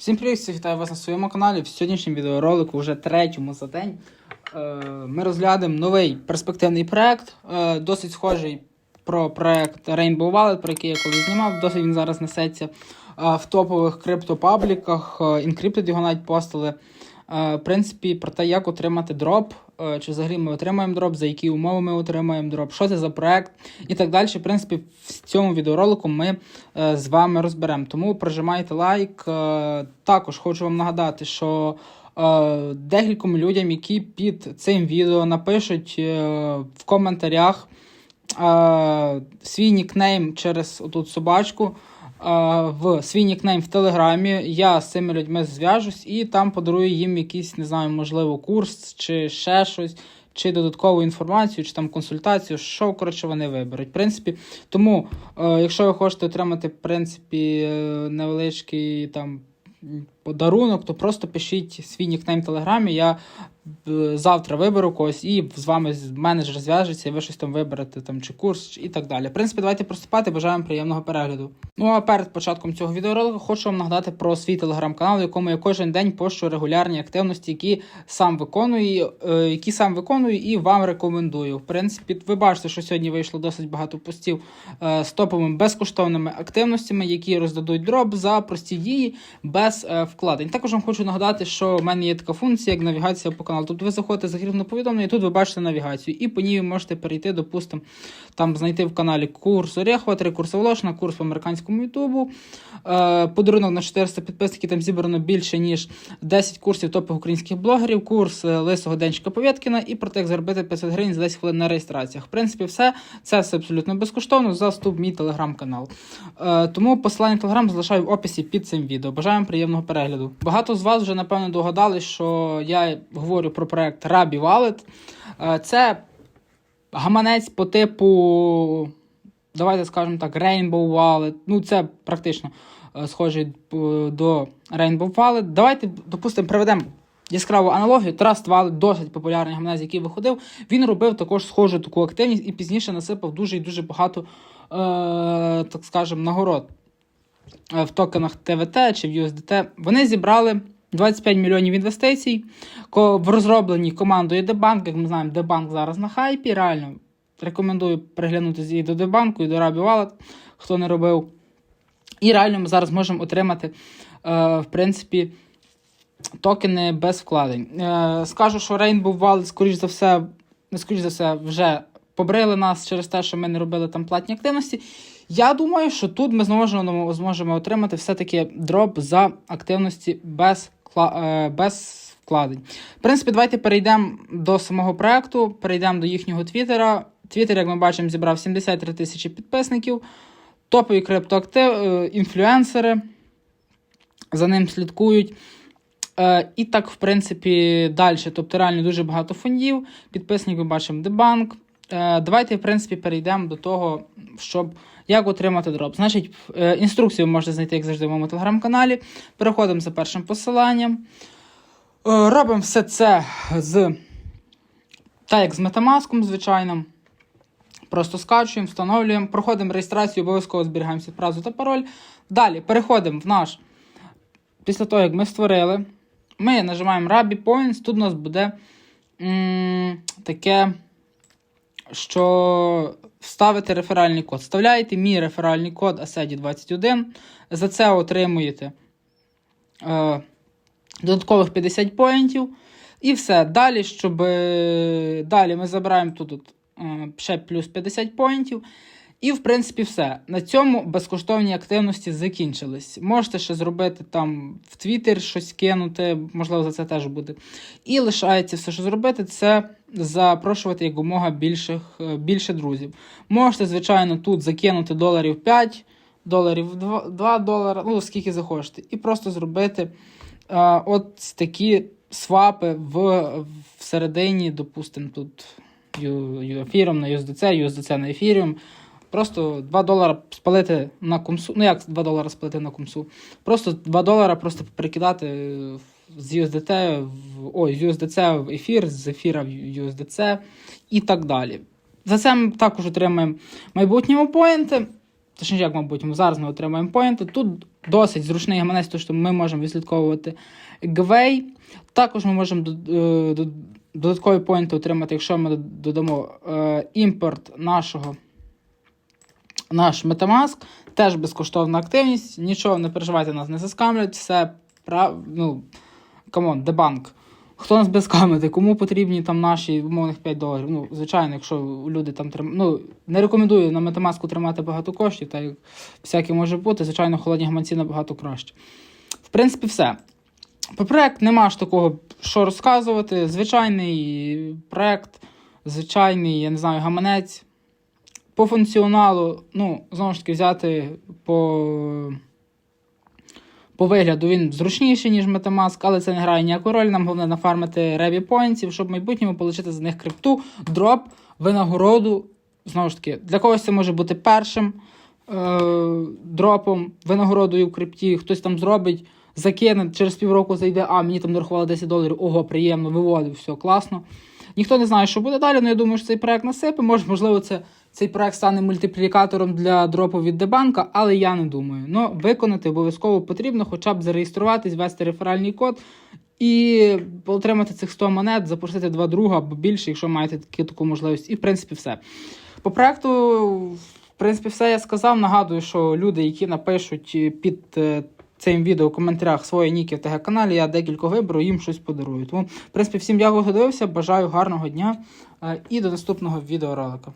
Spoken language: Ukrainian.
Всім привіт, вітаю вас на своєму каналі. В сьогоднішньому відеоролику, вже третьому за день, е, ми розглянемо новий перспективний проект, е, досить схожий про проект Rainbow Wallet, про який я колись знімав. Досить він зараз несеться е, в топових криптопабліках. Encrypted його навіть постили. Е, В принципі, про те, як отримати дроп, чи взагалі ми отримаємо дроп, за які умови ми отримаємо дроп, що це за проект і так далі. В принципі, в цьому відеоролику ми е, з вами розберемо. Тому прожимайте лайк. Е, Також хочу вам нагадати, що е, декільком людям, які під цим відео напишуть е, в коментарях е, свій нікнейм через отут собачку. В свій нікнейм в Телеграмі я з цими людьми зв'яжусь і там подарую їм якийсь, не знаю, можливо, курс чи ще щось, чи додаткову інформацію, чи там консультацію, що коротше вони виберуть. В принципі, тому, е, якщо ви хочете отримати, в принципі, е, невеличкий там подарунок, то просто пишіть свій нікнейм в Телеграмі. Я завтра виберу когось і з вами менеджер зв'яжеться, і ви щось там виберете, там, чи курс, і так далі. В принципі, давайте приступати, бажаємо приємного перегляду. Ну а перед початком цього відеоролику хочу вам нагадати про свій телеграм-канал, в якому я кожен день пощу регулярні активності, які сам виконую, е, які сам виконую і вам рекомендую. В принципі, ви бачите, що сьогодні вийшло досить багато постів е, з топовими безкоштовними активностями, які роздадуть дроп за прості дії без е, вкладень. Також вам хочу нагадати, що в мене є така функція, як навігація по каналу. Тут ви заходите за закріплене повідомлення, і тут ви бачите навігацію, і по ній ви можете перейти, допустимо, там знайти в каналі курс Орехова, три курси Волошина, курс по американському Ютубу. Е, подарунок на 400 підписників там зібрано більше, ніж 10 курсів топових українських блогерів, курс е, Лисого Денчика Повєткіна і про те, як заробити 500 гривень за 10 хвилин на реєстраціях. В принципі, все це все абсолютно безкоштовно за вступ мій телеграм-канал. Е, тому посилання телеграм залишаю в описі під цим відео. Бажаємо приємного перегляду. Багато з вас вже напевно догадались, що я говорю про проект Rabi Wallet. Е, це гаманець по типу, давайте скажемо так, Rainbow Wallet. Ну, це практично е, схожий е, до Rainbow Wallet. Давайте, допустимо, приведемо яскраву аналогію. Trust Wallet, досить популярний гаманець, який виходив. Він робив також схожу таку активність і пізніше насипав дуже і дуже багато, е, так скажемо, нагород в токенах ТВТ чи в USDT. Вони зібрали 25 мільйонів інвестицій в розробленні командою Дебанк. Як ми знаємо, Дебанк зараз на хайпі. Реально рекомендую приглянутися і до Дебанку, і до Rabi Wallet, хто не робив. І реально ми зараз можемо отримати, е, в принципі, токени без вкладень. Е, скажу, що Rainbow Wallet, скоріш за все, не скоріш за все, вже побрили нас через те, що ми не робили там платні активності. Я думаю, що тут ми зможемо, зможемо отримати все-таки дроп за активності без, без вкладень. В принципі, давайте перейдемо до самого проекту, перейдемо до їхнього твіттера. Твіттер, як ми бачимо, зібрав 73 тисячі підписників, топові криптоактив, е, інфлюенсери за ним слідкують. Е, і так, в принципі, далі. Тобто, реально дуже багато фондів. Підписників бачимо Дебанк. Е, давайте, в принципі, перейдемо до того, щоб як отримати дроп. Значить, е, інструкцію ви можете знайти, як завжди, в моєму телеграм-каналі. Переходимо за першим посиланням. Е, робимо все це з так, як з Metamask, звичайно. Просто скачуємо, встановлюємо, проходимо реєстрацію, обов'язково зберігаємо фразу та пароль. Далі переходимо в наш. Після того, як ми створили, ми нажимаємо Rabi Points. Тут у нас буде м, таке, що вставити реферальний код. Вставляєте мій реферальний код ASEDI21. За це отримуєте е, додаткових 50 поінтів. І все. Далі, щоб е, далі ми забираємо тут, тут е, ще плюс 50 поінтів. І, в принципі, все. На цьому безкоштовні активності закінчились. Можете ще зробити там в Твіттер щось кинути, можливо, за це теж буде. І лишається все, що зробити, це запрошувати якомога більших, е, більше друзів. Можете, звичайно, тут закинути доларів 5, доларів 2, 2 долара, ну скільки захочете, і просто зробити е, от такі свапи в, всередині, допустимо, тут ефіром на USDC, USDC на ефіріум. Просто 2 долара спалити на комсу. Ну як 2 долара спалити на комсу? Просто 2 долара просто перекидати е, з USDT в ой, з USDC в ефір, з ефіра в USDC і так далі. За це ми також отримаємо майбутнього поінти. точніше, як, мабуть, зараз не отримаємо поінти. Тут досить зручний гаманець, тому що ми можемо відслідковувати гвей. Також ми можемо е, додаткові поінти отримати, якщо ми додамо е, імпорт нашого наш Metamask. Теж безкоштовна активність. Нічого не переживайте, нас не заскамлять, все прав... ну, камон, дебанк. Хто нас буде скамити, кому потрібні там наші умовних 5 доларів. Ну, звичайно, якщо люди там трим... ну, не рекомендую на Metamask тримати багато коштів, так як всяке може бути. Звичайно, холодні гаманці набагато краще. В принципі, все. Про проект нема ж такого, що розказувати. Звичайний проект, звичайний, я не знаю, гаманець. По функціоналу, ну, знову ж таки, взяти по, по вигляду він зручніший, ніж Metamask, але це не грає ніяку роль. Нам головне нафармити реві поінтів, щоб в майбутньому отримати за них крипту, дроп, винагороду. Знову ж таки, для когось це може бути першим е- дропом, винагородою в крипті, хтось там зробить, закине, через півроку зайде, а мені там нарахували 10 доларів, ого, приємно, виводив, все класно. Ніхто не знає, що буде далі, але я думаю, що цей проект насипе. Може, можливо, це, цей проект стане мультиплікатором для дропу від Дебанка, але я не думаю. Ну, виконати обов'язково потрібно, хоча б зареєструватись, ввести реферальний код і отримати цих 100 монет, запросити два друга або більше, якщо маєте таку, таку можливість. І, в принципі, все. По проекту, в принципі, все я сказав. Нагадую, що люди, які напишуть під е, цим відео в коментарях свої ніки в ТГ каналі, я декілька виберу, їм щось подарую. Тому, в принципі, всім дякую, дивився. Бажаю гарного дня е, і до наступного відеоролика.